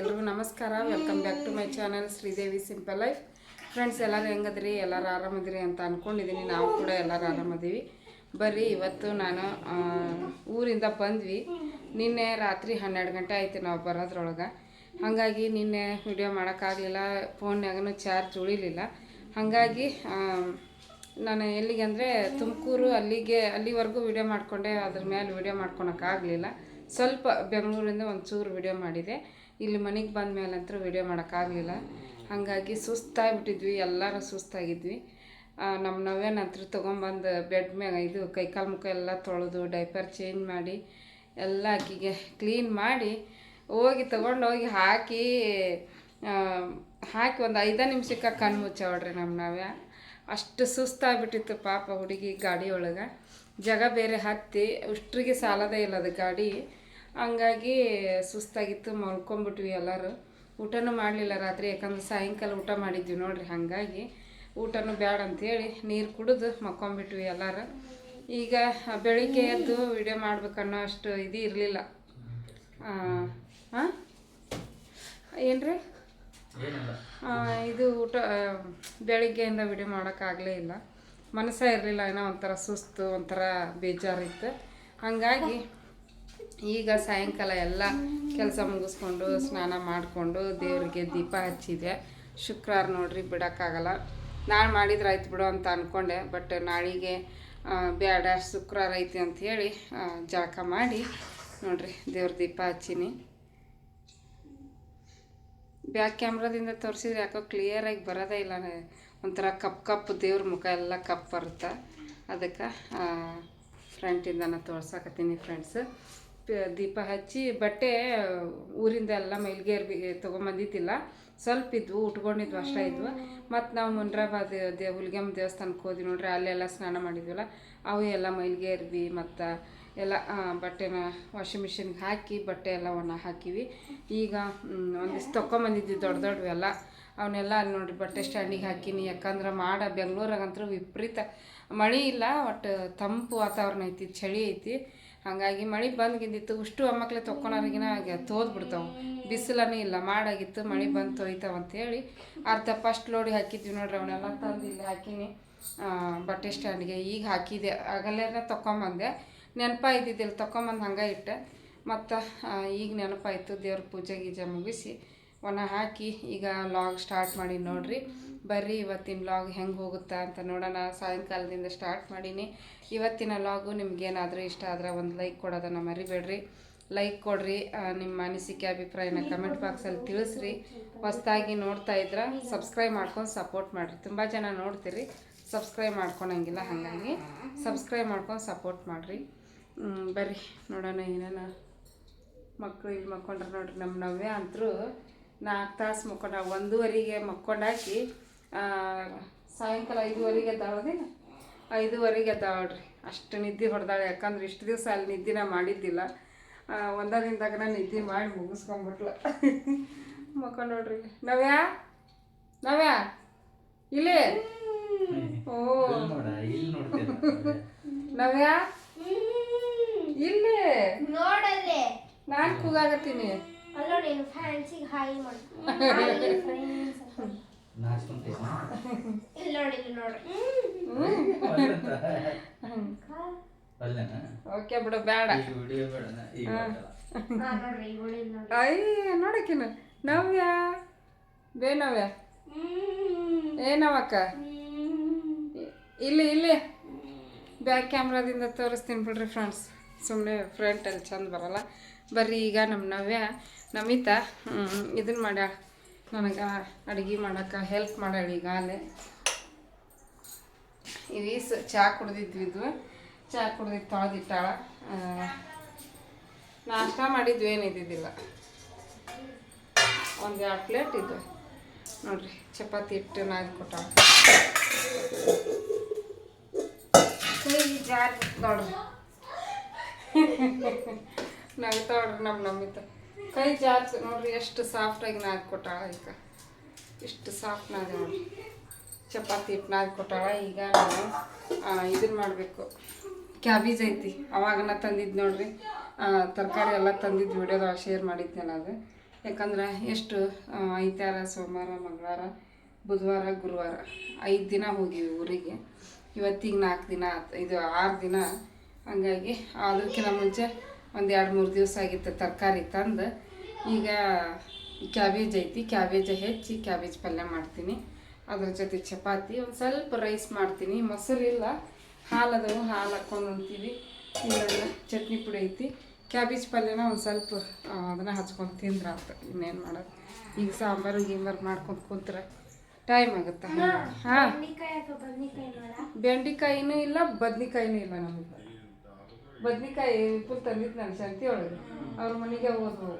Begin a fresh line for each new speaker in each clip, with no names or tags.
ಎಲ್ರಿಗೂ ನಮಸ್ಕಾರ. Welcome back to my channel Sridevi simple life friends ಎಲ್ಲರೂ ಹೆಂಗದ್ರಿ? ಎಲ್ಲರೂ ಆರಾಮಿದ್ರಿ ಅಂತ ಅಂದ್ಕೊಂಡಿದ್ದೀನಿ ನಾವು ಕೂಡ ಎಲ್ಲರೂ ಆರಾಮದೀವಿ. ಬರ್ರಿ, ಇವತ್ತು ನಾನು ಊರಿಂದ ಬಂದ್ವಿ. ನಿನ್ನೆ ರಾತ್ರಿ ಹನ್ನೆರಡು ಗಂಟೆ ಆಯಿತು ನಾವು ಬರೋದ್ರೊಳಗೆ. ಹಾಗಾಗಿ ನಿನ್ನೆ ವಿಡಿಯೋ ಮಾಡೋಕ್ಕಾಗಲಿಲ್ಲ ಫೋನ್ಯಾಗೂ ಚಾರ್ಜ್ ಉಳಿಲಿಲ್ಲ. ಹಾಗಾಗಿ ನಾನು ಎಲ್ಲಿಗೆ ಅಂದರೆ ತುಮಕೂರು ಅಲ್ಲಿಗೆ, ಅಲ್ಲಿವರೆಗೂ ವಿಡಿಯೋ ಮಾಡಿಕೊಂಡೆ. ಅದ್ರ ಮೇಲೆ ವಿಡಿಯೋ ಮಾಡ್ಕೊಳಕ್ಕಾಗಲಿಲ್ಲ. ಸ್ವಲ್ಪ ಬೆಂಗಳೂರಿಂದ ಒಂದು ಚೂರು ವಿಡಿಯೋ ಮಾಡಿದೆ. ಇಲ್ಲಿ ಮನೆಗೆ ಬಂದ ಮೇಲಂತೂ ವೀಡಿಯೋ ಮಾಡೋಕ್ಕಾಗಲಿಲ್ಲ ಹಾಗಾಗಿ ಸುಸ್ತಾಗ್ಬಿಟ್ಟಿದ್ವಿ, ಎಲ್ಲರೂ ಸುಸ್ತಾಗಿದ್ವಿ. ನಮ್ಮ ನವ್ಯನ ಹತ್ರ ತೊಗೊಂಬಂದು ಬೆಡ್ ಮ್ಯಾಗ ಇದು ಕೈಕಾಲು ಮುಖ ಎಲ್ಲ ತೊಳೆದು ಡೈಪರ್ ಚೇಂಜ್ ಮಾಡಿ, ಎಲ್ಲ ಆಕಿಗೆ ಕ್ಲೀನ್ ಮಾಡಿ ಹೋಗಿ ತೊಗೊಂಡೋಗಿ ಹಾಕಿ ಹಾಕಿ ಒಂದು ಐದು ನಿಮಿಷಕ್ಕೆ ಕಣ್ಣು ಮುಚ್ಚವಡ್ರಿ ನಮ್ಮ ನವ್ಯ. ಅಷ್ಟು ಸುಸ್ತಾಗ್ಬಿಟ್ಟಿತ್ತು ಪಾಪ ಹುಡುಗಿ ಗಾಡಿ ಒಳಗೆ. ಜಗ ಬೇರೆ ಹತ್ತಿ, ಉಷ್ಟ್ರಿಗೆ ಸಾಲದೇ ಇಲ್ಲ ಅದು ಗಾಡಿ. ಹಂಗಾಗಿ ಸುಸ್ತಾಗಿತ್ತು ಮಲ್ಕೊಂಬಿಟ್ವಿ ಎಲ್ಲರೂ. ಊಟನೂ ಮಾಡಲಿಲ್ಲ ರಾತ್ರಿ ಯಾಕಂದ್ರೆ ಸಾಯಂಕಾಲ ಊಟ ಮಾಡಿದ್ವಿ ನೋಡ್ರಿ ಹಾಗಾಗಿ ಊಟನೂ ಬೇಡ ಅಂಥೇಳಿ ನೀರು ಕುಡಿದು ಮಕ್ಕೊಂಬಿಟ್ವಿ ಎಲ್ಲರೂ. ಈಗ ಬೆಳಿಗ್ಗೆ ಎದ್ದು ವಿಡಿಯೋ ಮಾಡ್ಬೇಕನ್ನೋ ಅಷ್ಟು ಇದು ಇರಲಿಲ್ಲ. ಹಾಂ ಏನ್ರಿ? ಇದು ಊಟ ಬೆಳಿಗ್ಗೆಯಿಂದ ವಿಡಿಯೋ ಮಾಡೋಕ್ಕಾಗಲೇ ಇಲ್ಲ. ಮನಸ್ಸೇ ಇರಲಿಲ್ಲ ಏನೋ ಒಂಥರ ಸುಸ್ತು ಒಂಥರ ಬೇಜಾರಿತ್ತು. ಹಾಗಾಗಿ ಈಗ ಸಾಯಂಕಾಲ ಎಲ್ಲ ಕೆಲಸ ಮುಗಿಸ್ಕೊಂಡು ಸ್ನಾನ ಮಾಡಿಕೊಂಡು ದೇವರಿಗೆ ದೀಪ ಹಚ್ಚಿದೆ. ಶುಕ್ರವಾರ ನೋಡ್ರಿ, ಬಿಡೋಕ್ಕಾಗಲ್ಲ. ನಾಳೆ ಮಾಡಿದ್ರೆ ಆಯ್ತು ಬಿಡು ಅಂತ ಅಂದ್ಕೊಂಡೆ ಬಟ್ ನಾಳೆಗೆ ಬೇಡ ಶುಕ್ರವಾರ ಐತಿ ಅಂತ ಹೇಳಿ ಜಳಕ ಮಾಡಿ ನೋಡ್ರಿ, ದೇವ್ರ ದೀಪ ಹಚ್ಚೀನಿ. ಬ್ಯಾಕ್ ಕ್ಯಾಮ್ರಾದಿಂದ ತೋರಿಸಿದ್ರೆ ಯಾಕೋ ಕ್ಲಿಯರಾಗಿ ಬರೋದೇ ಇಲ್ಲ. ಒಂಥರ ಕಪ್ ಕಪ್ ದೇವ್ರ ಮುಖ ಎಲ್ಲ ಕಪ್ ಬರುತ್ತೆ. ಅದಕ್ಕೆ ಫ್ರಂಟಿಂದ ನಾನು ತೋರ್ಸಕತ್ತೀನಿ ಫ್ರೆಂಡ್ಸ್ ದೀಪ ಹಚ್ಚಿ ಬಟ್ಟೆ ಊರಿಂದ ಎಲ್ಲ ಮೈಲ್ಗೇರ್ ತೊಗೊಂಬಂದಿತ್ತಿಲ್ಲ ಸ್ವಲ್ಪ ಇದ್ವು, ಉಟ್ಕೊಂಡಿದ್ವು, ಅಷ್ಟೇ ಇದ್ವು. ಮತ್ತು ನಾವು ಮುನ್ರಾಬಾದ್ ದೇ ಹುಲಿಗೆಮ್ಮ ದೇವಸ್ಥಾನಕ್ಕೆ ಹೋದ್ವಿ ನೋಡ್ರಿ, ಅಲ್ಲೆಲ್ಲ ಸ್ನಾನ ಮಾಡಿದ್ವಲ್ಲ, ಅವು ಎಲ್ಲ ಮೈಲ್ಗೆ ಅರ್ವಿ ಮತ್ತು ಎಲ್ಲ ಬಟ್ಟೆನ ವಾಷಿಂಗ್ ಮಿಷಿನ್ಗೆ ಹಾಕಿ ಬಟ್ಟೆ ಎಲ್ಲ ಒಣ ಹಾಕಿವಿ. ಈಗ ಒಂದಿಷ್ಟು ತೊಗೊಂಬಂದಿದ್ವಿ ದೊಡ್ಡ ದೊಡ್ಡವೆಲ್ಲ ಅವನ್ನೆಲ್ಲ ಅಲ್ಲಿ ನೋಡ್ರಿ, ಬಟ್ಟೆ ಸ್ಟ್ಯಾಂಡಿಗೆ ಹಾಕಿನಿ. ಯಾಕಂದ್ರೆ ಮಾಡ, ಬೆಂಗ್ಳೂರಾಗಂತೂ ವಿಪರೀತ ಮಳೆ ಇಲ್ಲ ಒಟ್ಟು ತಂಪು ವಾತಾವರಣ ಐತಿ, ಚಳಿ ಐತಿ. ಹಾಗಾಗಿ ಮಳೆ ಬಂದ್ಗಿದ್ದಿತ್ತು ಉಷ್ಟು ಮಕ್ಕಳೇ ತೊಗೊಳೋರಿಗಿನ ತೋದ್ಬಿಡ್ತಾವೆ. ಬಿಸಿಲನೇ ಇಲ್ಲ, ಮಾಡಾಗಿತ್ತು, ಮಳೆ ಬಂದು ತೊಯ್ತಾವ ಅಂತೇಳಿ ಅರ್ಧ ಫಸ್ಟ್ ಲೋಡಿ ಹಾಕಿದ್ವಿ ನೋಡ್ರಿ ಅವನ್ನೆಲ್ಲ ತಂದು ಇಲ್ಲಿ ಹಾಕಿನಿ. ಬಟ್ಟೆ ಸ್ಟ್ಯಾಂಡ್ಗೆ ಈಗ ಹಾಕಿದೆ. ಆಗಲೇನ ತೊಗೊಂಬಂದೆ ನೆನಪಾಯ್ತಿದ್ದಿಲ್ಲ ತೊಕೊಂಬಂದು ಹಂಗೆ ಇಟ್ಟೆ. ಮತ್ತು ಈಗ ನೆನಪಾಯಿತು ದೇವ್ರ ಪೂಜೆ ಗೀಜೆ ಮುಗಿಸಿ. ಒಣ ಹಾಕಿ ಈಗ ಲಾಗ್ ಸ್ಟಾರ್ಟ್ ಮಾಡಿ ನೋಡ್ರಿ. ಬರ್ರಿ, ಇವತ್ತಿನ ಲಾಗ್ ಹೆಂಗೆ ಹೋಗುತ್ತಾ ಅಂತ ನೋಡೋಣ. ಸಾಯಂಕಾಲದಿಂದ ಸ್ಟಾರ್ಟ್ ಮಾಡೀನಿ. ಇವತ್ತಿನ ಲಾಗು ನಿಮ್ಗೇನಾದರೂ ಇಷ್ಟ ಆದ್ರೆ ಒಂದು ಲೈಕ್ ಕೊಡೋದನ್ನು ಮರಿಬೇಡ್ರಿ. ಲೈಕ್ ಕೊಡ್ರಿ ನಿಮ್ಮ ಅನಿಸಿಕೆ, ಅಭಿಪ್ರಾಯನ ಕಮೆಂಟ್ ಬಾಕ್ಸಲ್ಲಿ ತಿಳಿಸ್ರಿ. ಹೊಸ್ದಾಗಿ ನೋಡ್ತಾ ಇದ್ರೆ ಸಬ್ಸ್ಕ್ರೈಬ್ ಮಾಡ್ಕೊಂಡು ಸಪೋರ್ಟ್ ಮಾಡಿರಿ. ತುಂಬ ಜನ ನೋಡ್ತೀರಿ ಸಬ್ಸ್ಕ್ರೈಬ್ ಮಾಡ್ಕೊಳಂಗಿಲ್ಲ ಹಾಗಾಗಿ. ಸಬ್ಸ್ಕ್ರೈಬ್ ಮಾಡ್ಕೊಂಡು ಸಪೋರ್ಟ್ ಮಾಡಿರಿ. ಬರ್ರಿ. ನೋಡೋಣ ಏನೇನ ಮಕ್ಕಳು ಇಲ್ಲಿ ಮಕ್ಕೊಂಡ್ರೆ ನೋಡ್ರಿ ನಮ್ಮ ನವ್ಯ ಅಂತರೂ ನಾಲ್ಕು ತಾಸು ಮಕ್ಕೊಂಡ ಒಂದೂವರೆಗೆ ಮಕ್ಕೊಂಡಾಕಿ ಸಾಯಂಕಾಲ ಐದುವರೆಗೆ ಎದ್ದಾಳದೇನು ಐದುವರೆಗೆ ಎದ್ದಾಳ್ರಿ. ಅಷ್ಟು ನಿದ್ದೆ ಹೊಡೆದಾಳೆ. ಯಾಕಂದ್ರೆ ಇಷ್ಟು ದಿವಸ ಅಲ್ಲಿ ನಿದ್ದೆನ ಮಾಡಿದ್ದಿಲ್ಲ. ಒಂದೇ ದಿನದಾಗ ನಾನು ನಿದ್ದೆ ಮಾಡಿ ಮುಗಿಸ್ಕೊಂಬಿಟ್ಲ. ಮಕ್ಕೊಂಡು ನೋಡ್ರಿ. ನಾವ್ಯಾ? ನಾವ್ಯಾ? ಇಲ್ಲಿ? ಓ.
ನಾವ್ಯಾ? ಇಲ್ಲಿ? ನೋಡ್ತೀರ
ನವ್ಯ ಇಲ್ಲಿ
ನೋಡಲ್ಲೇ.
ನಾನು ಕೂಗಾಗತ್ತೀನಿ
ಅಲ್ಲ ನೀನು ಫ್ಯಾನ್ಸಿಗೆ ಹಾಯ್ ಮಾಡು.
ನಾಚ್ಕೊಂತೀನ
ಇಲ್ಲಿ ನೋಡಿ ಇಲ್ಲಿ ನೋಡ್ರಿ
ಅಲ್ಲೇನ?
ಓಕೆ ಬಿಡು ಬೇಡ.
ಹಾ. ನೋಡ್ರಿ ನೋಡಿ.
ಅಯ್ಯ ನೋಡಕಿನ ನವ್ಯ? ಬೇ ಹ್ಮ್. ಏ ನವಕ್ಕ? ಇಲ್ಲಿ ಇಲ್ಲಿ. ಬ್ಯಾಕ್ ಕ್ಯಾಮ್ರಾದಿಂದ ತೋರಿಸ್ತೀನಿ ಬಿಡ್ರಿ ಫ್ರೆಂಡ್ಸ್ ಸುಮ್ಮನೆ ಫ್ರಂಟಲ್ಲಿ ಚಂದ ಬರಲ್ಲ. ಬರ್ರಿ ಈಗ ನಮ್ಮ ನವ್ಯ ನಮಿತ ಇದನ್ನ ಮಾಡ ನನಗೆ ಅಡುಗೆ ಮಾಡೋಕೆ ಹೆಲ್ಪ್ ಮಾಡ್ಯಾಳ ಈಗ ಅಲ್ಲೇ. ಇವೀಸ್ ಚಹಾ ಕುಡ್ದಿದ್ವಿ ಇದು. ಚಹಾ ಕುಡ್ದಿದ್ದು ತೊಳೆದಿಟ್ಟಾಳ. ನಾಷ್ಟ ಮಾಡಿದ್ವಿ ಏನು ಇದ್ದಿದ್ದಿಲ್ಲ. ಒಂದು ಎರಡು ಪ್ಲೇಟ್ ಇದು. ನೋಡ್ರಿ ಚಪಾತಿ ಹಿಟ್ಟು ನಾದಿ ಕೊಟ್ಟಾಳ. ಜಾರ್. ನೋಡ್ರಿ. ನಗ್ತಾವ್ರಿ ನಮ್ಮ ನಮ್ಮಿತ ಕೈ ಜಾತ್ ನೋಡ್ರಿ, ಎಷ್ಟು ಸಾಫ್ಟಾಗಿ ನಾದಿ ಕೊಟ್ಟಾಳ ಈಗ. ಇಷ್ಟು ಸಾಫ್ಟ್ ನಾದಿ ಚಪಾತಿ ಹಿಟ್ಟು ನಾದಿ ಕೊಟ್ಟಾಳ, ಈಗ ನಾನು ಇದನ್ನ ಮಾಡಬೇಕು. ಕ್ಯಾಬೇಜ್ ಐತಿ. ಅವಾಗನ ತಂದಿದ್ದು ನೋಡ್ರಿ. ತರಕಾರಿ ಎಲ್ಲ ತಂದಿದ್ದು ವಿಡಿಯೋದಾಗ ಶೇರ್ ಮಾಡಿದ್ದೆ ಅದು. ಯಾಕಂದ್ರೆ ಎಷ್ಟು ಐತಾರ ಸೋಮವಾರ, ಮಂಗಳವಾರ, ಬುಧವಾರ, ಗುರುವಾರ. ಐದು ದಿನ ಹೋಗಿವಿ ಊರಿಗೆ. ಇವತ್ತಿಗೆ ನಾಲ್ಕು ದಿನ ಇದು ಆರು ದಿನ. ಹಂಗಾಗಿ ಅದಕ್ಕಿಂತ ಮುಂಚೆ ಒಂದು ಎರಡು ಮೂರು ದಿವಸ ಆಗಿತ್ತು ತರಕಾರಿ ತಂದು. ಈಗ ಕ್ಯಾಬೇಜ್ ಐತಿ ಕ್ಯಾಬೇಜ್ ಹೆಚ್ಚಿ ಕ್ಯಾಬೇಜ್ ಪಲ್ಯ ಮಾಡ್ತೀನಿ. ಅದ್ರ ಜೊತೆ ಚಪಾತಿ ಒಂದು ಸ್ವಲ್ಪ ರೈಸ್ ಮಾಡ್ತೀನಿ. ಮೊಸರು ಇಲ್ಲ ಹಾಲು ಅದಾವು ಹಾಲು ಹಾಕ್ಕೊಂಡು ಉಣ್ತೀವಿ. ಇಲ್ಲೆಲ್ಲ ಚಟ್ನಿ ಪುಡಿ ಐತಿ. ಕ್ಯಾಬೇಜ್ ಪಲ್ಯನ ಒಂದು ಸ್ವಲ್ಪ ಅದನ್ನು ಹಚ್ಕೊಂಡು ತಿಂದ್ರೆ ಆಯ್ತು ಇನ್ನೇನು ಮಾಡೋದು? ಈಗ ಸಾಂಬಾರು ಗೀಂಬಾರು ಮಾಡ್ಕೊಂಡು ಕುಂತ್ರೆ ಟೈಮ್ ಆಗುತ್ತೆ? ಹಾಂ ಬೆಂಡೆಕಾಯಿನೂ ಇಲ್ಲ ಬದ್ನಿಕಾಯಿನೂ ಇಲ್ಲ ನಮಗೆ. ಬದ್ನಿಕಾಯಿ ಫುಲ್ ತಂದಿದ್ದು ನಾನು ಶಾಂತಿ ಒಳಗೆ. ಅವ್ರ ಮನೆಗೆ ಹೋದ್ವು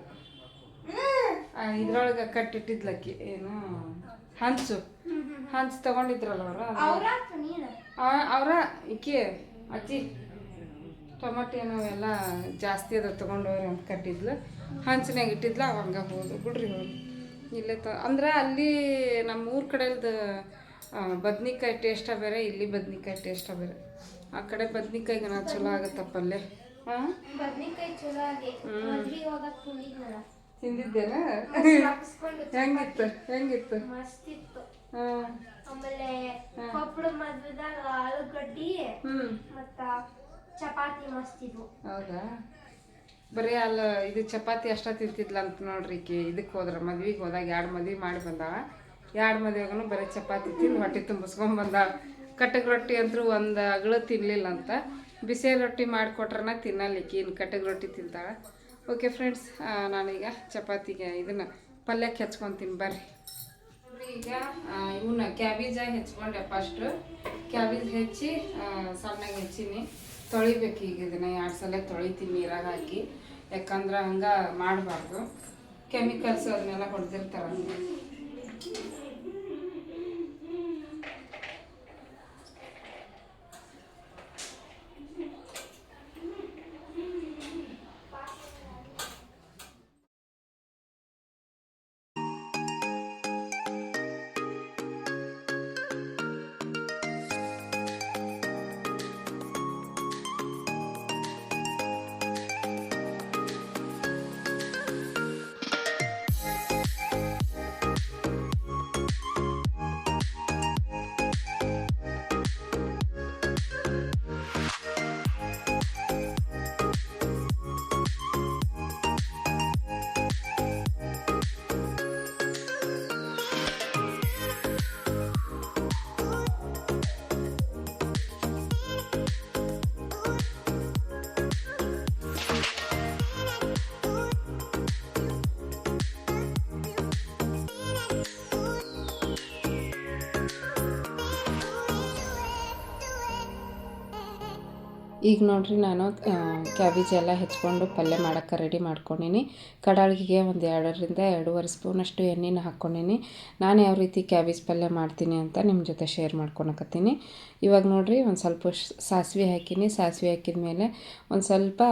ಇದ್ರೊಳಗೆ ಕಟ್ಟಿಟ್ಟಿದ್ಲಕ್ಕಿ. ಏನು? ಹಂಚು. ಹಂಚು ತಗೊಂಡಿದ್ರಲ್ಲ ಅವರು ಅವರ ಇಕ್ಕಿ ಅಜ್ಜಿ ಟೊಮಟೊ ಏನೋ ಎಲ್ಲ ಜಾಸ್ತಿ ಅದ ತೊಗೊಂಡೋರಿ ಅಂತ ಕಟ್ಟಿದ್ಲು. ಹಂಚಿನಾಗ ಇಟ್ಟಿದ್ಲ ಅವಂಗ ಹೋದ್ರು. ಬಿಡ್ರಿ ಹೋಗಿ ಇಲ್ಲೇ ತ ಅಂದ್ರೆ ಅಲ್ಲಿ ನಮ್ಮ ಊರ ಕಡೆದು ಬದ್ನಿಕಾಯಿ ಟೇಸ್ಟ ಬೇರೆ ಇಲ್ಲಿ ಬದ್ನಿಕಾಯಿ ಟೇಸ್ಟ ಬೇರೆ. ಆ ಕಡೆ ಬದ್ನಿಕಾಯಿಗೆ ನಾ ಚಲೋ ಆಗತ್ತ ಪಲ್ಯ ತಿಂದಿದ್ದೇನ? ಹೆಂಗಿತ್ತು? ಹೆಂಗಿತ್ತು?
ಆಮೇಲೆ ಕೊಪ್ಪಳ ಮದ್ವೆದಾಗ ಆಲೂಗಡ್ಡಿ ಮತ್ತ ಚಪಾತಿ ಮಸ್ತ್ ಇದ್ವು.
ಹೌದಾ? ಬರೀ ಅಲ್ಲ ಇದು ಚಪಾತಿ ಅಷ್ಟ ತಿಂತಿದ್ಲ ಅಂತ ನೋಡ್ರಿ ಈಕಿ. ಇದಕ್ಕೆ ಹೋದ್ರ ಮದ್ವಿಗೆ ಹೋದಾಗ ಎರಡು ಮದ್ವೆ ಮಾಡಿ ಬಂದಾವ ಎರಡು ಮದ್ವೆಗೂ ಬರೀ ಚಪಾತಿ ತಿಂದು ಹೊಟ್ಟೆ ತುಂಬಿಸ್ಕೊಂಡ್ ಬಂದಾಳ. ಕಟ್ಟಗೆ ರೊಟ್ಟಿ ಅಂತೂ ಒಂದು ಅಗಳು ತಿನ್ನಲಿಲ್ಲ ಅಂತ. ಬಿಸಿ ರೊಟ್ಟಿ ಮಾಡಿಕೊಟ್ರನ ತಿನ್ನಲಿಕ್ಕೆ ಇನ್ನು ಕಟ್ಟಗೆ ರೊಟ್ಟಿ ತಿಂತಾಳೆ. ಓಕೆ ಫ್ರೆಂಡ್ಸ್ ನಾನೀಗ ಚಪಾತಿಗೆ ಇದನ್ನು ಪಲ್ಯಕ್ಕೆ ಹೆಚ್ಕೊತೀನಿ ಬರ್ರಿ. ಈಗ ಇವನ್ನ ಕ್ಯಾಬೇಜ ಹೆಚ್ಕೊಂಡೆ ಫಸ್ಟು ಕ್ಯಾಬೇಜ್ ಹೆಚ್ಚಿ ಸಣ್ಣಗೆ ಹೆಚ್ಚಿನಿ. ತೊಳಿಬೇಕು ಈಗ ಇದನ್ನ ಎರಡು ಸಲ ತೊಳಿತೀನಿ ನೀರಾಗ ಹಾಕಿ. ಯಾಕಂದ್ರೆ ಹಂಗೆ ಮಾಡಬಾರ್ದು. ಕೆಮಿಕಲ್ಸ್ ಅದನ್ನೆಲ್ಲ ಹೊಡೆದಿರ್ತಾರೆ ಈಗ ನೋಡ್ರಿ ನಾನು ಕ್ಯಾಬೇಜ್ ಎಲ್ಲ ಹೆಚ್ಕೊಂಡು ಪಲ್ಯ ಮಾಡೋಕ್ಕೆ ರೆಡಿ ಮಾಡ್ಕೊಂಡಿನಿ. ಕಡಾಳಿಗೆ ಒಂದು ಎರಡರಿಂದ ಎರಡೂವರೆ ಸ್ಪೂನಷ್ಟು ಎಣ್ಣೆನ ಹಾಕ್ಕೊಂಡಿನಿ. ನಾನು ಯಾವ ರೀತಿ ಕ್ಯಾಬೇಜ್ ಪಲ್ಯ ಮಾಡ್ತೀನಿ ಅಂತ ನಿಮ್ಮ ಜೊತೆ ಶೇರ್ ಮಾಡ್ಕೊಳಕತ್ತೀನಿ. ಇವಾಗ ನೋಡಿರಿ ಒಂದು ಸ್ವಲ್ಪ ಸಾಸಿವೆ ಹಾಕೀನಿ. ಸಾಸಿವೆ ಹಾಕಿದ ಮೇಲೆ ಒಂದು ಸ್ವಲ್ಪ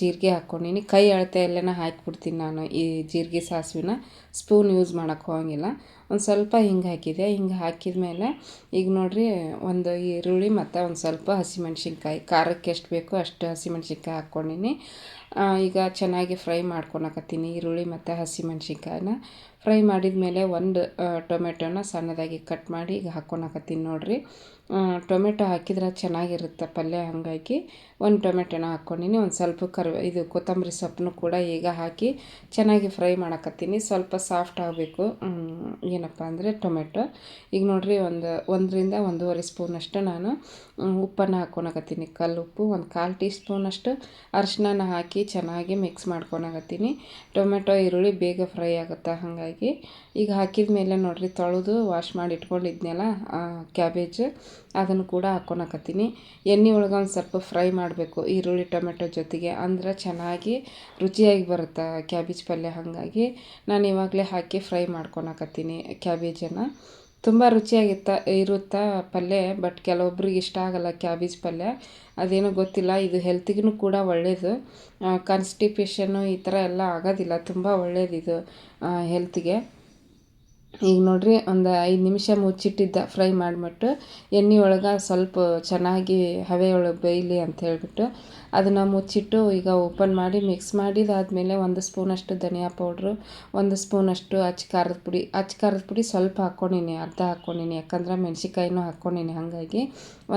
ಜೀರಿಗೆ ಹಾಕ್ಕೊಂಡಿನಿ. ಕೈ ಅಳತೆ ಎಲ್ಲನ ಹಾಕಿಬಿಡ್ತೀನಿ ನಾನು ಈ ಜೀರಿಗೆ ಸಾಸಿವೆನ. ಸ್ಪೂನ್ ಯೂಸ್ ಮಾಡೋಕ್ಕೆ ಹೋಗಂಗಿಲ್ಲ. ಒಂದು ಸ್ವಲ್ಪ ಹಿಂಗೆ ಹಾಕಿದೆ. ಹಿಂಗೆ ಹಾಕಿದ ಮೇಲೆ ಈಗ ನೋಡಿರಿ ಒಂದು ಈರುಳ್ಳಿ ಮತ್ತು ಒಂದು ಸ್ವಲ್ಪ ಹಸಿಮೆಣ್ಸಿನ್ಕಾಯಿ. ಖಾರಕ್ಕೆ ಎಷ್ಟು ಬೇಕೋ ಅಷ್ಟು ಹಸಿಮೆಣ್ಸಿನ್ಕಾಯಿ ಹಾಕ್ಕೊಂಡಿನಿ. ಈಗ ಚೆನ್ನಾಗಿ ಫ್ರೈ ಮಾಡ್ಕೊಳಕತ್ತೀನಿ ಈರುಳ್ಳಿ ಮತ್ತು ಹಸಿಮೆಣ್ಸಿನ್ಕಾಯಿನ. ಫ್ರೈ ಮಾಡಿದ ಮೇಲೆ ಒಂದು ಟೊಮೆಟೊನ ಸಣ್ಣದಾಗಿ ಕಟ್ ಮಾಡಿ ಈಗ ಹಾಕ್ಕೊಳಕತ್ತೀನಿ ನೋಡ್ರಿ. ಟೊಮೆಟೊ ಹಾಕಿದ್ರೆ ಚೆನ್ನಾಗಿರುತ್ತೆ ಪಲ್ಯ, ಹಾಗಾಗಿ ಒಂದು ಟೊಮೆಟೊನ ಹಾಕ್ಕೊಂಡಿನಿ. ಒಂದು ಸ್ವಲ್ಪ ಕರ್ವ, ಇದು ಕೊತ್ತಂಬರಿ ಸೊಪ್ಪನ್ನು ಕೂಡ ಈಗ ಹಾಕಿ ಚೆನ್ನಾಗಿ ಫ್ರೈ ಮಾಡಕತ್ತೀನಿ. ಸ್ವಲ್ಪ ಸಾಫ್ಟ್ ಆಗಬೇಕು. ಏನಪ್ಪ ಅಂದರೆ ಟೊಮೆಟೊ. ಈಗ ನೋಡಿರಿ, ಒಂದು ಒಂದರಿಂದ ಒಂದೂವರೆ ಸ್ಪೂನಷ್ಟು ನಾನು ಉಪ್ಪನ್ನು ಹಾಕ್ಕೊಳಕತ್ತೀನಿ ಕಲ್ಲು ಉಪ್ಪು, ಒಂದು ಕಾಲು ಟೀ ಸ್ಪೂನಷ್ಟು ಅರಿಶಿನ ಹಾಕಿ ಚೆನ್ನಾಗಿ ಮಿಕ್ಸ್ ಮಾಡ್ಕೊಳಕತ್ತೀನಿ ಟೊಮೆಟೊ, ಈರುಳ್ಳಿ ಬೇಗ ಫ್ರೈ ಆಗುತ್ತೆ. ಹಾಗಾಗಿ ಈಗ ಹಾಕಿದ ಮೇಲೆ ನೋಡಿರಿ, ತೊಳೆದು ವಾಶ್ ಮಾಡಿ ಇಟ್ಕೊಂಡಿದ್ನಲ್ಲ ಕ್ಯಾಬೇಜ್ ಅದನ್ನು ಕೂಡ ಹಾಕ್ಕೊಳಕತ್ತೀನಿ ಎಣ್ಣೆ ಒಳಗೆ ಒಂದು ಸ್ವಲ್ಪ ಫ್ರೈ ಮಾಡಬೇಕು. ಈರುಳ್ಳಿ, ಟೊಮೆಟೊ ಜೊತೆಗೆ ಅಂದ್ರೆ ಚೆನ್ನಾಗಿ ರುಚಿಯಾಗಿ ಬರುತ್ತೆ ಕ್ಯಾಬೇಜ್ ಪಲ್ಯ. ಹಾಗಾಗಿ ನಾನು ಇವಾಗಲೇ ಹಾಕಿ ಫ್ರೈ ಮಾಡ್ಕೊಳಕತ್ತೀನಿ ಕ್ಯಾಬೇಜನ್ನು. ತುಂಬ ರುಚಿಯಾಗಿತ್ತ ಇರುತ್ತಾ ಪಲ್ಯ, ಬಟ್ ಕೆಲವೊಬ್ರಿಗೆ ಇಷ್ಟ ಆಗಲ್ಲ ಕ್ಯಾಬೇಜ್ ಪಲ್ಯ. ಅದೇನೋ ಗೊತ್ತಿಲ್ಲ, ಇದು ಹೆಲ್ತಿಗೂ ಕೂಡ ಒಳ್ಳೆಯದು ಕಾನ್ಸ್ಟಿಪೇಷನ್ನು ಈ ಥರ ಎಲ್ಲ ಆಗೋದಿಲ್ಲ, ತುಂಬ ಒಳ್ಳೆಯದಿದು ಹೆಲ್ತಿಗೆ ಈಗ ನೋಡಿರಿ ಒಂದು ಐದು ನಿಮಿಷ ಮುಚ್ಚಿಟ್ಟಿದ್ದ ಫ್ರೈ ಮಾಡಿಬಿಟ್ಟು ಎಣ್ಣೆ ಒಳಗೆ ಸ್ವಲ್ಪ ಚೆನ್ನಾಗಿ ಹವೆ ಒಳಗೆ ಬೇಯಲಿ ಅಂತ ಹೇಳಿಬಿಟ್ಟು ಅದನ್ನು ಮುಚ್ಚಿಟ್ಟು ಈಗ ಓಪನ್ ಮಾಡಿ ಮಿಕ್ಸ್ ಮಾಡಿದಾದಮೇಲೆ ಒಂದು ಸ್ಪೂನಷ್ಟು ಧನಿಯಾ ಪೌಡ್ರು ಒಂದು ಸ್ಪೂನಷ್ಟು ಅಚ್ಚ ಖಾರದ ಪುಡಿ. ಅಚ್ಚ ಖಾರದ ಪುಡಿ ಸ್ವಲ್ಪ ಹಾಕ್ಕೊಂಡಿನಿ ಅರ್ಧ ಹಾಕ್ಕೊಂಡಿನಿ ಯಾಕಂದ್ರೆ ಮೆಣ್ಸಿಕಾಯಿನೂ ಹಾಕ್ಕೊಂಡಿನಿ ಹಾಗಾಗಿ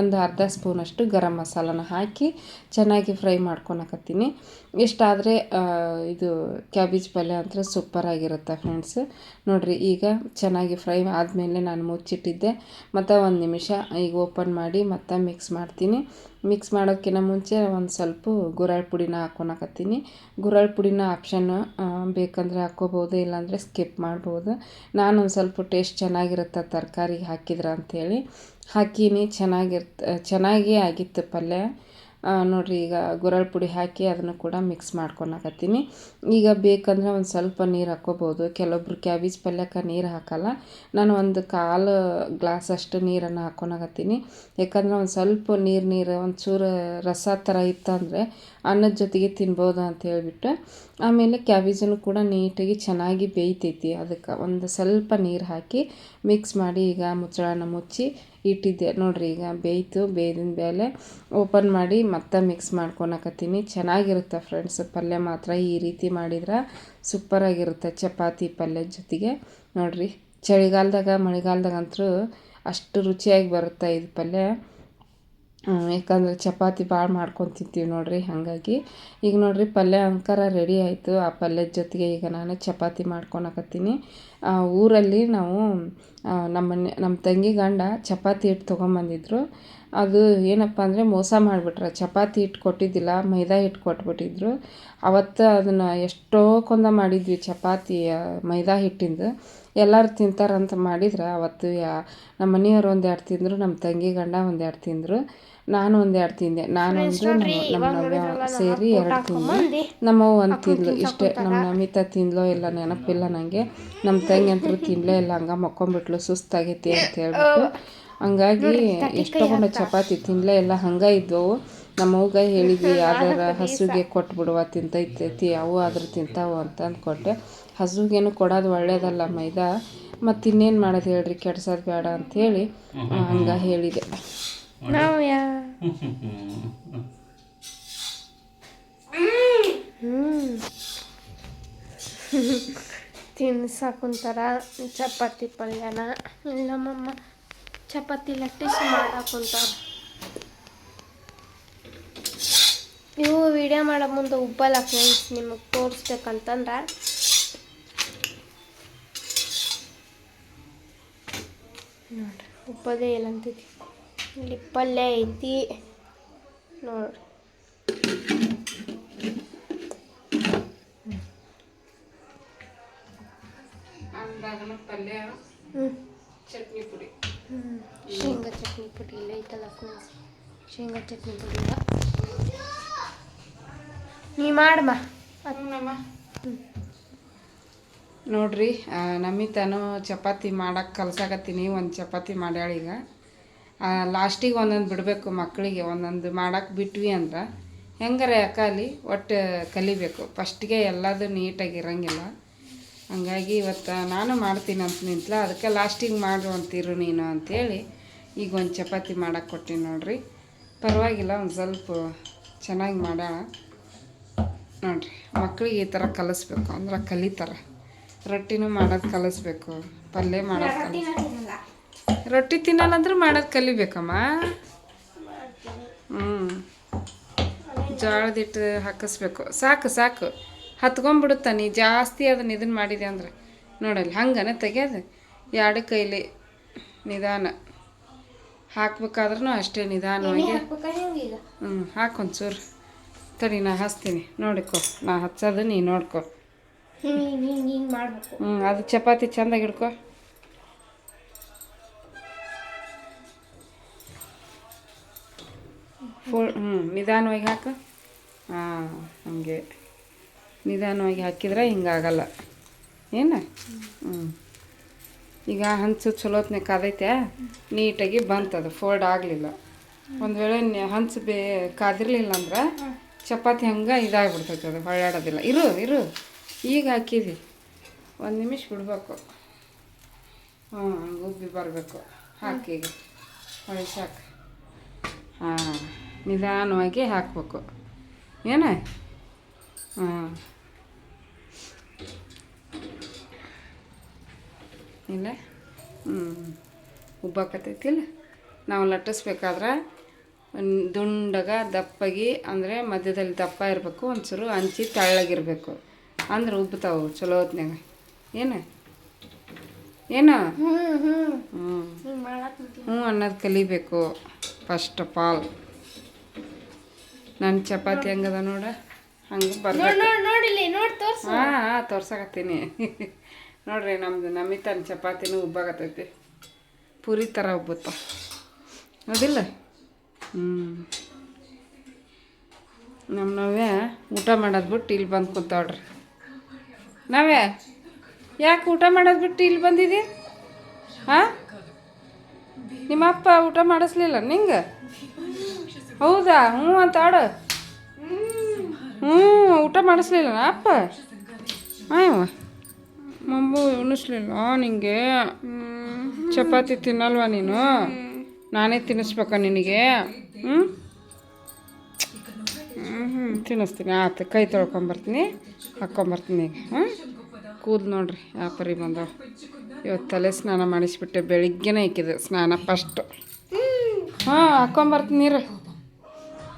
ಒಂದು ಅರ್ಧ ಸ್ಪೂನಷ್ಟು ಗರಂ ಮಸಾಲನ ಹಾಕಿ ಚೆನ್ನಾಗಿ ಫ್ರೈ ಮಾಡ್ಕೊಳಕತ್ತೀನಿ. ಇಷ್ಟಾದರೆ ಇದು ಕ್ಯಾಬೇಜ್ ಪಲ್ಯ ಅಂತೂ ಸೂಪರಾಗಿರುತ್ತೆ ಫ್ರೆಂಡ್ಸ್ ನೋಡಿರಿ, ಈಗ ಚೆನ್ನಾಗಿ ಫ್ರೈ ಆದಮೇಲೆ ನಾನು ಮುಚ್ಚಿಟ್ಟಿದ್ದೆ. ಮತ್ತು ಒಂದು ನಿಮಿಷ ಈಗ ಓಪನ್ ಮಾಡಿ ಮತ್ತೆ ಮಿಕ್ಸ್ ಮಾಡ್ತೀನಿ. ಮಿಕ್ಸ್ ಮಾಡೋಕ್ಕಿಂತ ಮುಂಚೆ ಒಂದು ಸ್ವಲ್ಪ ಗುರಾಳ್ ಪುಡಿನ ಹಾಕೊಳಕತ್ತೀನಿ ಗುರಾಳ್ ಪುಡಿನ ಆಪ್ಷನ್ ಬೇಕಂದರೆ ಹಾಕ್ಕೋಬೋದು ಇಲ್ಲಾಂದರೆ ಸ್ಕಿಪ್ ಮಾಡ್ಬೋದು. ನಾನು ಒಂದು ಸ್ವಲ್ಪ ಟೇಸ್ಟ್ ಚೆನ್ನಾಗಿರುತ್ತೆ ತರಕಾರಿಗೆ ಹಾಕಿದ್ರೆ ಅಂಥೇಳಿ ಹಾಕೀನಿ, ಚೆನ್ನಾಗಿರ್ತ, ಚೆನ್ನಾಗೇ ಆಗಿತ್ತು ಪಲ್ಯ. ನೋಡ್ರಿ, ಈಗ ಗುರಳ್ ಪುಡಿ ಹಾಕಿ ಅದನ್ನು ಕೂಡ ಮಿಕ್ಸ್ ಮಾಡ್ಕೊಳಕತ್ತೀನಿ. ಈಗ ಬೇಕಂದ್ರೆ ಒಂದು ಸ್ವಲ್ಪ ನೀರು ಹಾಕ್ಕೋಬೋದು ಕೆಲವೊಬ್ರು ಕ್ಯಾಬೇಜ್ ಪಲ್ಯಕ್ಕೆ ನೀರು ಹಾಕಲ್ಲ. ನಾನು ಒಂದು ಕಾಲು ಗ್ಲಾಸ್ ಅಷ್ಟು ನೀರನ್ನು ಹಾಕ್ಕೊಳಕತ್ತೀನಿ ಯಾಕಂದ್ರೆ ಒಂದು ಸ್ವಲ್ಪ ನೀರು ನೀರು, ಒಂಚೂರು ಚೂರು ರಸ ಥರ ಇತ್ತಂದರೆ ಅನ್ನದ ಜೊತೆಗೆ ತಿನ್ಬೋದು ಅಂತ ಹೇಳ್ಬಿಟ್ಟು ಆಮೇಲೆ ಕ್ಯಾಬೇಜನ್ನು ಕೂಡ ನೀಟಾಗಿ ಚೆನ್ನಾಗಿ ಬೇಯ್ತೈತಿ. ಅದಕ್ಕೆ ಒಂದು ಸ್ವಲ್ಪ ನೀರು ಹಾಕಿ ಮಿಕ್ಸ್ ಮಾಡಿ ಈಗ ಮುಚ್ಚಳನ ಮುಚ್ಚಿ ಇಟ್ಟಿದ್ದೆ. ನೋಡಿರಿ ಈಗ ಬೇಯ್ತು, ಬೇಯ್ದಿನ ಮೇಲೆ ಓಪನ್ ಮಾಡಿ ಮತ್ತೆ ಮಿಕ್ಸ್ ಮಾಡ್ಕೊಳಕತ್ತೀನಿ ಚೆನ್ನಾಗಿರುತ್ತೆ ಫ್ರೆಂಡ್ಸ್ ಪಲ್ಯ ಮಾತ್ರ ಈ ರೀತಿ ಮಾಡಿದ್ರೆ ಸೂಪರಾಗಿರುತ್ತೆ ಚಪಾತಿ ಪಲ್ಯದ ಜೊತೆಗೆ. ನೋಡಿರಿ, ಚಳಿಗಾಲದಾಗ, ಮಳೆಗಾಲದಾಗಂತೂ ಅಷ್ಟು ರುಚಿಯಾಗಿ ಬರುತ್ತೆ ಇದು ಪಲ್ಯ? ಯಾಕಂದ್ರೆ ಚಪಾತಿ ಭಾಳ ಮಾಡ್ಕೊಂಡು ತಿಂತೀವಿ ನೋಡ್ರಿ, ಹಾಗಾಗಿ. ಈಗ ನೋಡಿರಿ, ಪಲ್ಯ ಅಂಕಾರ ರೆಡಿ ಆಯಿತು. ಆ ಪಲ್ಯದ ಜೊತೆಗೆ ಈಗ ನಾನು ಚಪಾತಿ ಮಾಡ್ಕೊಳಕತ್ತೀನಿ. ಊರಲ್ಲಿ ನಾವು ನಮ್ಮನೆ ನಮ್ಮ ನಮ್ಮ ತಂಗಿ ಗಂಡ ಚಪಾತಿ ಹಿಟ್ಟು ತೊಗೊಂಬಂದಿದ್ರು. ಅದು ಏನಪ್ಪ ಅಂದರೆ ಮೋಸ ಮಾಡಿಬಿಟ್ರೆ. ಚಪಾತಿ ಹಿಟ್ಟು ಕೊಟ್ಟಿದ್ದಿಲ್ಲ ಮೈದಾ ಹಿಟ್ಟು ಕೊಟ್ಬಿಟ್ಟಿದ್ರು. ಅವತ್ತು ಅದನ್ನು ಎಷ್ಟೋ ಕೊಂದ ಮಾಡಿದ್ವಿ ಚಪಾತಿ ಮೈದಾ ಹಿಟ್ಟಿಂದು. ಎಲ್ಲರೂ ತಿಂತಾರಂತ ಮಾಡಿದ್ರೆ ಅವತ್ತು ಯಾ ನಮ್ಮ ಮನೆಯವ್ರು ಒಂದೆರಡು ತಿಂದರು ನಮ್ಮ ತಂಗಿ ಗಂಡ ಒಂದೆರಡು ತಿಂದರು ನಾನು ಒಂದೆರಡು ತಿಂದೆ. ನಾನು ಒಂದು ನಮ್ಮ ನಮ್ಮ ಸೇರಿ ಎರಡು ತಿಂದು ನಮ್ಮವ್ವ ಒಂದು ತಿಂದ್ಲು ಇಷ್ಟೇ. ನಮ್ಮ ನಮಿತಾ ತಿಂದ್ಲೋ ಇಲ್ಲ ನೆನಪಿಲ್ಲ ನನಗೆ ನಮ್ಮ ತಂಗಿ ಅಂತೂ ತಿನ್ನಲೇ ಇಲ್ಲ ಹಂಗೆ ಮಕ್ಕೊಂಬಿಟ್ಲು ಸುಸ್ತಾಗೈತಿ ಅಂತ ಹೇಳ್ಬಿಟ್ಟು. ಹಂಗಾಗಿ ಎಷ್ಟೊಂದು ಚಪಾತಿ ತಿನ್ಲೇ ಇಲ್ಲ ಹಂಗೆ ನಮ್ಮ ಅವ್ಗ ಹೇಳಿದ್ವಿ ಯಾವ್ದಾರ ಹಸುಗೆ ಕೊಟ್ಬಿಡುವ ತಿಂತೈತೈತಿ ಅವು ಆದ್ರೆ ತಿಂತಾವು ಅಂತ ಅಂದ್ಕೊಟ್ಟೆ ಹಸುಗೇನು ಕೊಡೋದು ಒಳ್ಳೇದಲ್ಲ ಮೈದಾ. ಮತ್ತು ಇನ್ನೇನು ಮಾಡೋದು ಹೇಳ್ರಿ ಕೆಡ್ಸೋದು ಬೇಡ ಅಂತ ಹೇಳಿ ಹಂಗೆ ಹೇಳಿದೆ.
ತಿನ್ಸಾಕುಂತಾರ ಚಪಾತಿ ಪಲ್ಯನ? ಇಲ್ಲಿ ನಮ್ಮಮ್ಮ ಚಪಾತಿ ಲಟ್ಟಿಸಿ ಮಾಡಾಕುಂತಾರ. ನೀವು ವಿಡಿಯೋ ಮಾಡೋ ಮುಂದೆ ಉಬ್ಬಲ್ಲ ಫ್ರೆಂಡ್ಸ್ ನಿಮಗೆ ತೋರಿಸ್ಬೇಕಂತಂದ್ರೆ. ನೋಡ್ರಿ ಉಪ್ಪದೇ ಇಲ್ಲ ಇಲ್ಲಿ ಪಲ್ಯ ಐತಿ. ನೋಡ್ರಿ.
ಪಲ್ಯ
ಹ್ಞೂ
ಚಟ್ನಿ ಪುಡಿ.
ಹ್ಮ್. ಶೇಂಗಾ ಚಟ್ನಿ ಪುಡಿ ಇಲ್ಲ ಐತಲ್ಲ ಫ್ರೆಂಡ್ಸ್ ಶೇಂಗಾ ಚಟ್ನಿ ಪುಡಿ ಇಲ್ಲ. ನೀ ಮಾಡಮ್ಮ
ನೋಡ್ರಿ ನಮಿತಾನು ಚಪಾತಿ ಮಾಡಕ್ಕೆ ಕಲ್ಸಾಕತ್ತೀನಿ ಒಂದು ಚಪಾತಿ ಮಾಡ್ಯಾಳ ಈಗ. ಲಾಸ್ಟಿಗೆ ಒಂದೊಂದು ಬಿಡಬೇಕು ಮಕ್ಕಳಿಗೆ ಒಂದೊಂದು ಮಾಡಕ್ಕೆ ಬಿಟ್ವಿ ಅಂದ್ರೆ ಹೆಂಗಾರ ಅಕಾಲಿ ಒಟ್ಟು ಕಲಿಬೇಕು. ಫಸ್ಟಿಗೆ ಎಲ್ಲದು ನೀಟಾಗಿ ಇರಂಗಿಲ್ಲ. ಹಂಗಾಗಿ ಇವತ್ತು ನಾನು ಮಾಡ್ತೀನಿ ಅಂತ ನಿಂತಲ. ಅದಕ್ಕೆ ಲಾಸ್ಟಿಗೆ ಮಾಡು ಅಂತೀರು ನೀನು ಅಂಥೇಳಿ ಈಗ ಒಂದು ಚಪಾತಿ ಮಾಡೋಕೆ ಕೊಟ್ಟಿನಿ ನೋಡ್ರಿ. ಪರವಾಗಿಲ್ಲ ಒಂದು ಸ್ವಲ್ಪ ಚೆನ್ನಾಗಿ ಮಾಡೋಣ. ನೋಡಿರಿ ಮಕ್ಕಳಿಗೆ ಈ ಥರ ಕಲಿಸ್ಬೇಕು. ಅಂದ್ರೆ ಕಲಿತಾರೆ. ರೊಟ್ಟಿನೂ ಮಾಡೋದು ಕಲಿಸ್ಬೇಕು. ಪಲ್ಯ ಮಾಡೋದು ಕಲಿಸ್ ರೊಟ್ಟಿ ತಿನ್ನಲ್ಲ ಅಂದ್ರೆ ಮಾಡೋದು ಕಲಿಬೇಕಮ್ಮ. ಹ್ಞೂ ಜೋಳದಿಟ್ಟು ಹಾಕಿಸ್ಬೇಕು. ಸಾಕು ಸಾಕು. ಹತ್ಕೊಂಡ್ಬಿಡುತ್ತ ನೀ ಜಾಸ್ತಿ ಅದನ್ನ ಇದನ್ನು ಮಾಡಿದೆ ಅಂದ್ರೆ. ನೋಡಲ್ಲ ಹಂಗನ ತೆಗ್ಯೋದು? ಎರಡು ಕೈಲಿ ನಿಧಾನ. ಹಾಕ್ಬೇಕಾದ್ರೂ ಅಷ್ಟೇ ನಿಧಾನವಾಗಿ. ಹ್ಞೂ ಹಾಕೊಂಚೂರು ತಡಿ ನಾ ಹಚ್ತೀನಿ. ನೋಡಿಕೊ ನಾ ಹಚ್ಚೋದು ನೀ ನೋಡ್ಕೊ. ಹ್ಞೂ ಅದು ಚಪಾತಿ ಚೆಂದಾಗಿ ಹಿಡ್ಕೊ. ಫುಲ್ ಹ್ಞೂ ನಿಧಾನವಾಗಿ ಹಾಕು. ಹಾಂ ಹಂಗೆ. ನಿಧಾನವಾಗಿ ಹಾಕಿದ್ರೆ ಹಿಂಗಾಗಲ್ಲ. ಏನು? ಹ್ಞೂ ಈಗ ಹಂಚು ಚಲೋತ್ನೆ ಕಾದೈತೆ, ನೀಟಾಗಿ ಬಂತದು ಫೋಲ್ಡ್ ಆಗಲಿಲ್ಲ. ಒಂದು ವೇಳೆ ಹಂಚು ಬೇ ಕಾದಿರಲಿಲ್ಲ ಅಂದ್ರೆ ಚಪಾತಿ ಹಂಗೆ ಇದಾಗ್ಬಿಡ್ತೈತೆ ಅದು, ಹೊಳ್ಳಾಡೋದಿಲ್ಲ. ಇರು ಇರು. ಈಗ ಹಾಕಿದಿ. ಒಂದು ನಿಮಿಷ ಬಿಡಬೇಕು. ಹ್ಞೂ ಗುಬ್ಬಿ ಬರಬೇಕು. ಬರಬೇಕು ಹಾಕೀಗ ಹೊಳಿಸಾಕ ಹಾಂ, ನಿಧಾನವಾಗಿ ಹಾಕಬೇಕು. ಏನ? ಹಾಂ. ಇಲ್ಲ ಹ್ಞೂ ಉಬ್ಬಾಕತ್ತೈತಿಲ್ಲ ನಾವು ಲಟ್ಟಿಸ್ಬೇಕಾದ್ರೆ ಒಂದ್ ದುಂಡಗ ದಪ್ಪಗಿ ಅಂದರೆ ಮಧ್ಯದಲ್ಲಿ ದಪ್ಪ ಇರಬೇಕು ಒಂಚೂರು ಹಂಚಿ ತಳ್ಳಾಗಿರಬೇಕು. ಅಂದ್ರೆ ಉಬ್ಬತಾವು ಚಲೋ ಹೊತ್ನ್ಯಾಗ. ಏನು? ಏನು?
ಹ್ಞೂ ಹ್ಞೂ
ಅನ್ನೋದು ಕಲಿಬೇಕು ಫಸ್ಟ್ ಆಫ್ ಆಲ್ ನನ್ನ ಚಪಾತಿ ಹೆಂಗದ ನೋಡ? ಹಂಗೆ
ನೋಡ್
ಬರ್ಬೇಕು ಹಾಂ ಹಾಂ ತೋರ್ಸಕತ್ತೀನಿ. ನೋಡ್ರಿ, ನಮ್ದು ನಮಿತನ ಚಪಾತಿನೂ ಉಬ್ಬಾಗತ್ತೈತಿ ಪೂರಿ ಥರ ಉಬ್ಬುತ್ತ. ಅದಿಲ್ಲ ಹ್ಞೂ ನಮ್ಮ ನಾವೇ ಊಟ ಮಾಡೋದು ಬಿಟ್ಟು ಇಲ್ಲಿ ಬಂದು ಕೂತಾವ್ರಿ ನಾವೇ ಯಾಕೆ ಊಟ ಮಾಡೋದು ಬಿಟ್ಟು ಇಲ್ಲಿ ಬಂದಿದ್ದೀ ಹಾಂ? ನಿಮ್ಮ ಅಪ್ಪ ಊಟ ಮಾಡಿಸ್ಲಿಲ್ಲ ನಿಂಗೆ? ಹೌದಾ? ಹ್ಞೂ ಅಂತ ಆಡು. ಹ್ಞೂ, ಊಟ ಮಾಡಿಸ್ಲಿಲ್ಲ ಅಪ್ಪ? ಆಯವ್ವ. ಮಮ್ಮು ಉಣಿಸ್ಲಿಲ್ಲ ನಿಂಗೆ? ಚಪಾತಿ ತಿನ್ನಲ್ವಾ ನೀನು? ನಾನೇ ತಿನ್ನಿಸ್ಬೇಕಾ ನಿನಗೆ? ಹ್ಞೂ ಹ್ಞೂ ತಿನ್ನಿಸ್ತೀನಿ. ಆಯ್ತು ಕೈ ತೊಳ್ಕೊಂಬರ್ತೀನಿ. ಹಾಕ್ಕೊಂಬರ್ತೀನಿ ಈಗ ಹ್ಞೂ ಕೂದ್ ನೋಡ್ರಿ ಪರಿ ಬಂದವ ಇವತ್ತು ತಲೆ ಸ್ನಾನ ಮಾಡಿಸ್ಬಿಟ್ಟೆ, ಬೆಳಿಗ್ಗೆನೇ ಇಕ್ಕಿದೆ ಸ್ನಾನ ಫಸ್ಟು ಹಾಂ ಹಾಕ್ಕೊಂಬರ್ತೀನಿ ರೀ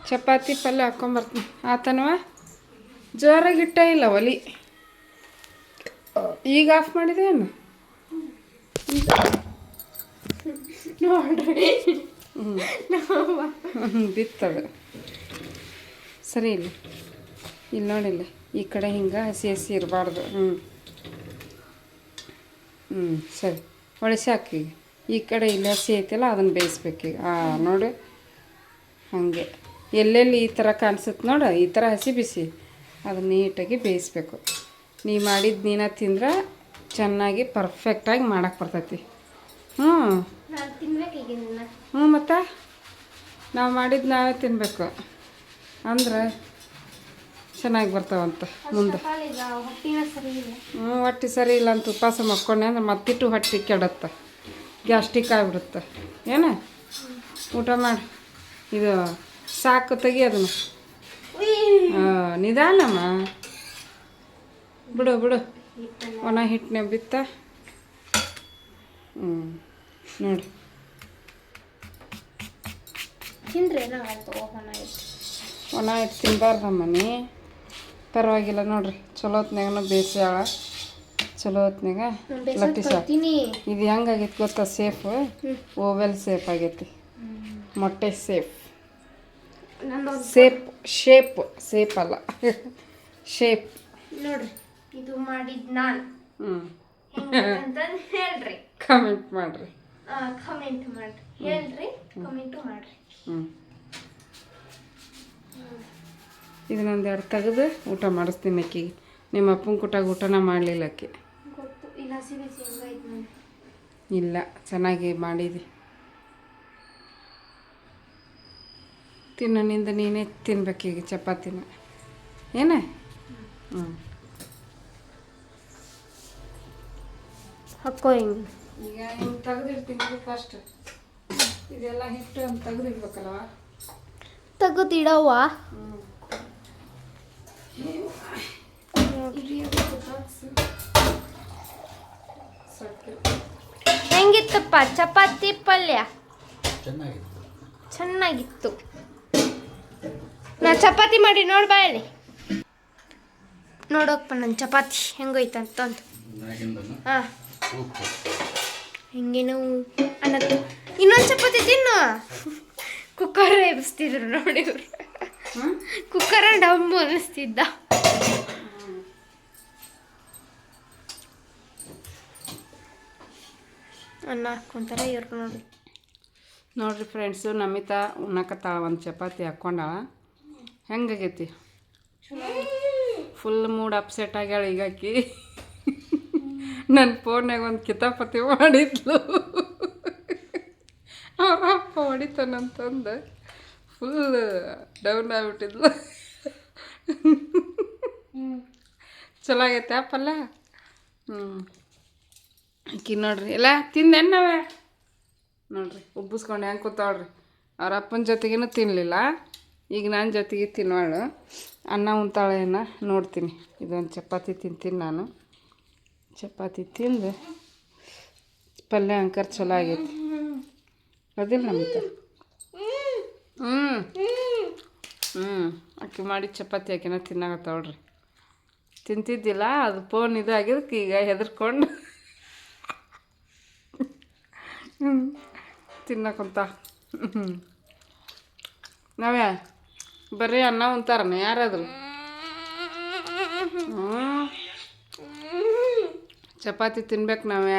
ಚಪಾತಿ ಪಲ್ಯ ಹಾಕ್ಕೊಂಬರ್ತೀನಿ ಆತನವ? ಜೋರಾಗಿ ಇಟ್ಟ ಇಲ್ಲ ಒಲಿ. ಈಗ ಆಫ್ ಮಾಡಿದೇನು
ನೋಡ್ರಿ.
ಹ್ಞೂ ಬಿತ್ತದು ಸರಿ ಇಲ್ಲ. ಇಲ್ಲಿ ನೋಡಿಲ್ಲ. ಈ ಕಡೆ ಹಿಂಗೆ ಹಸಿ ಹಸಿ ಇರಬಾರ್ದು. ಹ್ಞೂ ಹ್ಞೂ ಸರಿ. ಒಳಸಿ ಹಾಕಿ. ಈ ಕಡೆ ಇಲ್ಲಿ ಹಸಿ ಐತಲ್ಲ ಅದನ್ನು ಬೇಯಿಸ್ಬೇಕೀಗ ಹಾಂ ನೋಡಿ. ಹಾಗೆ. ಎಲ್ಲೆಲ್ಲಿ ಈ ಥರ ಕಾಣಿಸುತ್ತೆ ನೋಡು. ಈ ಥರ ಹಸಿ ಬಿಸಿ. ಅದನ್ನ ನೀಟಾಗಿ ಬೇಯಿಸ್ಬೇಕು. ನೀ ಮಾಡಿದ ನೀನ ತಿಂದ್ರೆ ಚೆನ್ನಾಗಿ ಪರ್ಫೆಕ್ಟಾಗಿ ಮಾಡಕ್ಕೆ ಬರ್ತೈತಿ. ಹ್ಞೂ. ಹ್ಞೂ ಮತ್ತೆ? ನಾವು ಮಾಡಿದ್ದು ನಾವೇ ತಿನ್ನಬೇಕು ಅಂದ್ರೆ ಚೆನ್ನಾಗಿ ಬರ್ತಾವಂತ ಮುಂದೆ. ಹ್ಞೂ ಹೊಟ್ಟೆ ಸರಿ ಇಲ್ಲ ಅಂತ ಉಪವಾಸ ಮಕ್ಕೊಂಡೆ ಅಂದ್ರೆ ಮತ್ತಿಟ್ಟು ಹೊಟ್ಟೆ ಕೆಡತ್ತೆ. ಗ್ಯಾಸ್ಟಿಕ್ ಆಗಿಬಿಡುತ್ತೆ. ಏನು? ಊಟ ಮಾಡಿ. ಇದು ಸಾಕು ತೆಗಿ ಅದನ್ನು. ನಿಧಾನಮ್ಮ. ಬಿಡು ಬಿಡು. ಒಣ ಹಿಟ್ಟನ್ನ ಬಿತ್ತ. ಹ್ಞೂ ನೋಡಿ. ಒಣ ಹಿಟ್ಟು. ತಿನ್ಬಾರ್ದ ಮನೆ ಪರವಾಗಿಲ್ಲ ನೋಡ್ರಿ. ಚಲೋ ಹೊತ್ನ್ಯಾಗನು ಬೇಯಿಸ್ಯಾಳ ಚಲೋ ಹೊತ್ನಾಗ ಲಟ್ಟಿ
ಬರ್ತೀನಿ
ಇದು ಹೆಂಗಾಗೈತಿ ಗೊತ್ತಾ? ಸೇಫ್? ಓವೆಲ್ ಸೇಫ್ ಆಗೈತಿ. ಮೊಟ್ಟೆ safe.
Safe
shape shape shape ಅಲ್ಲ. ಶೇಪ್.
ನೋಡ್ರಿ. ಇದು ಮಾಡಿದ್ ನಾನು. ಅಂತ ಹೇಳ್ರಿ.
ಕಮೆಂಟ್ ಮಾಡ್ರಿ.
ಕಮೆಂಟ್ ಮಾಡ್ರಿ. ಹೇಳ್ರಿ ಕಮೆಂಟು ಮಾಡ್ರಿ.
ಇದು ನಂದು ಎರಡು ತೆಗೆದು ಊಟ ಮಾಡಿಸ್ತೀನಿ ಅಕ್ಕಿ. ನಿಮ್ಮ ಅಪ್ಪನ ಕುಟಾಗ ಊಟನ ಮಾಡಲಿಲ್ಲ ಅಕ್ಕಿ.
ಇಲ್ಲ
ಚೆನ್ನಾಗಿ ಮಾಡಿದಿ. ತಿನ್ನೋನಿಂದ ನೀನೇ ತಿನ್ಬೇಕೀಗ ಚಪಾತಿನ. ಏನೇ? ಹ್ಞೂ
ಹಾಕೋ ಹಿಂಗೆ.
ಈಗ ಹಿಂಗೆ ತೆಗೆದಿಡ್ತೀನಿ ಫಸ್ಟ್ ಇದೆಲ್ಲ ಹಿಟ್ಟು ಅಂತ ತೆಗೆದಿಡ್ಬೇಕಲ್ವ?
ತೆಗೆದಿಡವ್ವ. ಹೆಂಗಿತ್ತಪ್ಪ? ಚಪಾತಿ ಪಲ್ಯ?
ಚೆನ್ನಾಗಿತ್ತು.
ಚೆನ್ನಾಗಿತ್ತು. ನಾ ಚಪಾತಿ ಮಾಡಿ ನೋಡ್ ಬಾಯಲ್ಲಿ ನೋಡೋಕ್ಪ ನನ್ನ ಚಪಾತಿ
ಹೆಂಗೋಯ್ತಂತ
ಹಾಂ.
ಉಪ್ಪು
ನಾವು ಅನ್ನತ್ತು ಇನ್ನೊಂದು ಚಪಾತಿ ತಿನ್ನು. ಕುಕ್ಕರ್ ಎಬ್ಸ್ತಿದ್ರು ನೋಡಿ ಇವರು. ಕುಕ್ಕರ ಡಮ್ ಅನ್ನಿಸ್ತಿದ್ದ. ಅನ್ನ ಹಾಕ್ಕೊಂತಾರ ಇವ್ರು ನೋಡಿ.
ನೋಡ್ರಿ ಫ್ರೆಂಡ್ಸು ನಮಿತಾ ಉಣ್ಣಕತ್ತಾಳ ಒಂದು ಚಪಾತಿ ಹಾಕ್ಕೊಂಡಾಳ ಹೆಂಗಾಗೈತಿ? ಫುಲ್ ಮೂಡ್ ಅಪ್ಸೆಟ್ ಆಗ್ಯಾಳ ಈಗ ನನ್ನ ಫೋನ್ಯಾಗ ಒಂದು ಕಿತಾಪತಿ ಮಾಡಿದ್ಲು. ಅವ್ರ ಅಪ್ಪ ಹೊಡಿತಾನಂತಂದು ಫುಲ್ ಡೌನ್ ಆಗಿಬಿಟ್ಟಿದ್ಲು. ಚಲೋ ಆಗೈತೆ ಆ ಪಲ್ಯ ಹ್ಞೂ ಅಕ್ಕಿ ನೋಡ್ರಿ. ಎಲ್ಲ ತಿಂದೇನು ನಾವೇ ನೋಡ್ರಿ, ಉಬ್ಬಿಸ್ಕೊಂಡು ಹೆಂಗೆ ಕೂತಾಳ್ರಿ. ಅವ್ರ ಅಪ್ಪನ ಜೊತೆಗೇನು ತಿನ್ನಲಿಲ್ಲ ಈಗ ನನ್ನ ಜೊತೆಗೆ ತಿನ್ನೋಳು ಅನ್ನ ಉಣ್ತಾಳೇನ ನೋಡ್ತೀನಿ. ಇದೊಂದು ಚಪಾತಿ ತಿಂತೀನಿ ನಾನು. ಚಪಾತಿ ತಿಂದು ಪಲ್ಯ ಅಂಕರ್ ಚಲೋ ಆಗೈತಿ. ಅದಿಲ್ಲ ನಮಗೆ ಹ್ಞೂ ಹ್ಞೂ ಅಕ್ಕಿ ಮಾಡಿ ಚಪಾತಿ ಹಾಕಿನ ತಿನ್ನಾಕತ್ತವಳ್ರಿ ತಿಂತಿದ್ದಿಲ್ಲ, ಅದು ಫೋನ್ ಇದಾಗಿದ್ದಕ್ಕೆ ಈಗ ಹೆದರ್ಕೊಂಡು ತಿನ್ನಕ್ಕಂತ ನಾವೇ ಬರೀ ಅನ್ನ ಉಂತಾರನ ಯಾರಾದರೂ? ಹ್ಞೂ ಚಪಾತಿ ತಿನ್ಬೇಕು ನಾವೇ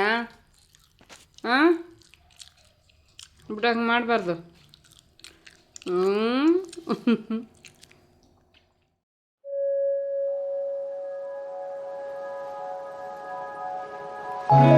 ಹಾಂ ಹಂಗೆ ಮಾಡಬಾರ್ದು. ಹ್ಞೂ